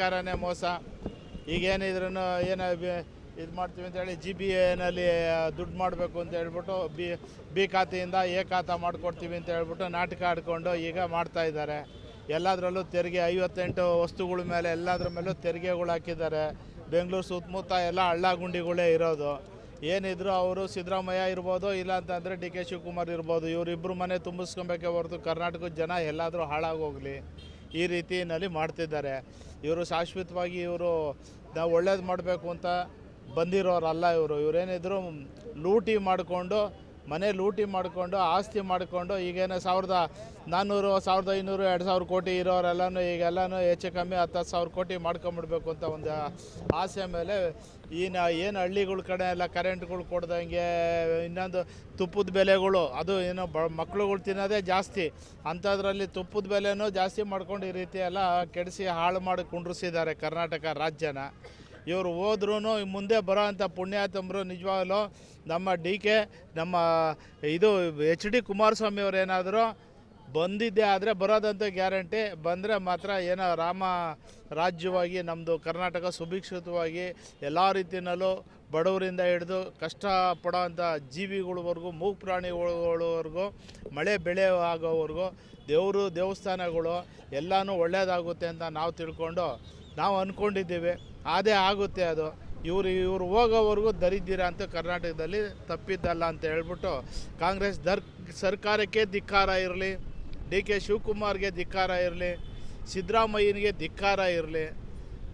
ಸರ್ಕಾರನೇ ಮೋಸ. ಈಗೇನಿದ್ರೂ ಏನು ಇದು ಮಾಡ್ತೀವಿ ಅಂತ ಹೇಳಿ ಜಿ ಬಿ ಎನಲ್ಲಿ ದುಡ್ಡು ಮಾಡಬೇಕು ಅಂತ ಹೇಳ್ಬಿಟ್ಟು ಬಿ ಬಿ ಖಾತೆಯಿಂದ ಎ ಖಾತಾ ಮಾಡಿಕೊಡ್ತೀವಿ ಅಂತ ಹೇಳ್ಬಿಟ್ಟು ನಾಟಕ ಆಡ್ಕೊಂಡು ಈಗ ಮಾಡ್ತಾ ಇದ್ದಾರೆ. ಎಲ್ಲದರಲ್ಲೂ ತೆರಿಗೆ, ಐವತ್ತೆಂಟು ವಸ್ತುಗಳ ಮೇಲೆ ಎಲ್ಲದ್ರ ಮೇಲೂ ತೆರಿಗೆಗಳು ಹಾಕಿದ್ದಾರೆ. ಬೆಂಗಳೂರು ಸುತ್ತಮುತ್ತ ಎಲ್ಲ ಹಳ್ಳ ಗುಂಡಿಗಳೇ ಇರೋದು. ಏನಿದ್ರು ಅವರು ಸಿದ್ದರಾಮಯ್ಯ ಇರ್ಬೋದು, ಇಲ್ಲ ಅಂತಂದರೆ ಡಿ ಕೆ ಶಿವಕುಮಾರ್ ಇರ್ಬೋದು ಇವರಿಬ್ಬರು ಮನೆ ತುಂಬಿಸ್ಕೊಬೇಕೇ ಹೊರತು ಕರ್ನಾಟಕದ ಜನ ಎಲ್ಲಾದರೂ ಹಾಳಾಗೋಗಲಿ. ಈ ರೀತಿಯಲ್ಲಿ ಮಾಡ್ತಿದ್ದಾರೆ. ಇವರು ಶಾಶ್ವತವಾಗಿ ಇವರು ನಾವು ಒಳ್ಳೇದು ಮಾಡಬೇಕು ಅಂತ ಬಂದಿರೋರಲ್ಲ ಇವರು. ಇವರೇನಿದ್ರು ಲೂಟಿ ಮಾಡಿಕೊಂಡು ಮನೆ ಲೂಟಿ ಮಾಡಿಕೊಂಡು, ಆಸ್ತಿ ಮಾಡಿಕೊಂಡು, ಈಗೇನು ಸಾವಿರದ ನಾನ್ನೂರು, ಸಾವಿರದ ಐನೂರು, ಎರಡು ಸಾವಿರ ಕೋಟಿ ಇರೋರೆಲ್ಲನೂ ಈಗೆಲ್ಲನೂ ಹೆಚ್ಚು ಕಮ್ಮಿ ಹತ್ತು ಹತ್ತು ಸಾವಿರ ಕೋಟಿ ಮಾಡ್ಕೊಂಬಿಡ್ಬೇಕು ಅಂತ ಒಂದು ಆಸೆ ಮೇಲೆ ಈ ಏನು ಹಳ್ಳಿಗಳ ಕಡೆ ಎಲ್ಲ ಕರೆಂಟ್ಗಳು ಕೊಡ್ದಂಗೆ ಇನ್ನೊಂದು ತುಪ್ಪದ ಬೆಲೆಗಳು, ಅದು ಏನು ಬ ಮಕ್ಳುಗಳು ತಿನ್ನೋದೇ ಜಾಸ್ತಿ. ಅಂಥದ್ರಲ್ಲಿ ತುಪ್ಪದ ಬೆಲೆನೂ ಜಾಸ್ತಿ ಮಾಡ್ಕೊಂಡು ಈ ರೀತಿ ಎಲ್ಲ ಕೆಡಿಸಿ ಹಾಳು ಮಾಡಿ ಕುಂಡ್ರಿಸಿದ್ದಾರೆ ಕರ್ನಾಟಕ ರಾಜ್ಯನ. ಇವರು ಹೋದ್ರೂ ಮುಂದೆ ಬರೋ ಅಂಥ ಪುಣ್ಯಾತಮರು ನಿಜವಾಗಲೂ ನಮ್ಮ ಡಿ ಕೆ, ನಮ್ಮ ಇದು ಎಚ್ ಡಿ ಕುಮಾರಸ್ವಾಮಿ ಅವ್ರು ಏನಾದರೂ ಬಂದಿದ್ದೆ ಆದರೆ ಬರೋದಂತ ಗ್ಯಾರಂಟಿ. ಬಂದರೆ ಮಾತ್ರ ಏನೋ ರಾಮ ರಾಜ್ಯವಾಗಿ, ನಮ್ಮದು ಕರ್ನಾಟಕ ಸುಭಿಕ್ಷಿತವಾಗಿ ಎಲ್ಲ ರೀತಿಯಲ್ಲೂ ಬಡವರಿಂದ ಹಿಡಿದು ಕಷ್ಟಪಡೋವಂಥ ಜೀವಿಗಳವರೆಗೂ, ಮೂಗು ಪ್ರಾಣಿಗಳವರೆಗೂ, ಮಳೆ ಬೆಳೆ ಆಗೋವರೆಗೂ ದೇವರು ದೇವಸ್ಥಾನಗಳು ಎಲ್ಲನೂ ಒಳ್ಳೆಯದಾಗುತ್ತೆ ಅಂತ ನಾವು ತಿಳ್ಕೊಂಡು ನಾವು ಅಂದ್ಕೊಂಡಿದ್ದೀವಿ. ಅದೇ ಆಗುತ್ತೆ ಅದು. ಇವರು ಇವರು ಹೋಗೋವರೆಗೂ ದರಿದ್ದೀರಾ ಅಂತ ಕರ್ನಾಟಕದಲ್ಲಿ ತಪ್ಪಿದ್ದಲ್ಲ ಅಂತ ಹೇಳ್ಬಿಟ್ಟು ಕಾಂಗ್ರೆಸ್ ದರ್ ಸರ್ಕಾರಕ್ಕೆ ಧಿಕ್ಕಾರ ಇರಲಿ ಡಿ ಕೆ ಶಿವಕುಮಾರ್ಗೆ ಧಿಕ್ಕಾರ ಇರಲಿ ಸಿದ್ದರಾಮಯ್ಯನಿಗೆ ಧಿಕ್ಕಾರ ಇರಲಿ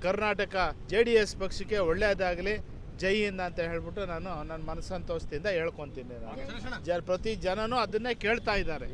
ಕರ್ನಾಟಕ ಜೆ ಡಿ ಎಸ್ ಪಕ್ಷಕ್ಕೆ ಒಳ್ಳೆಯದಾಗಲಿ ಜೈ ಹಿಂದ್ ಅಂತ ಹೇಳ್ಬಿಟ್ಟು ನಾನು ನನ್ನ ಮನಸ್ಸಂತೋಷದಿಂದ ಹೇಳ್ಕೊತೀನಿ ನಾನು. ಜ ಪ್ರತಿ ಜನನೂ ಅದನ್ನೇ ಕೇಳ್ತಾ ಇದ್ದಾರೆ.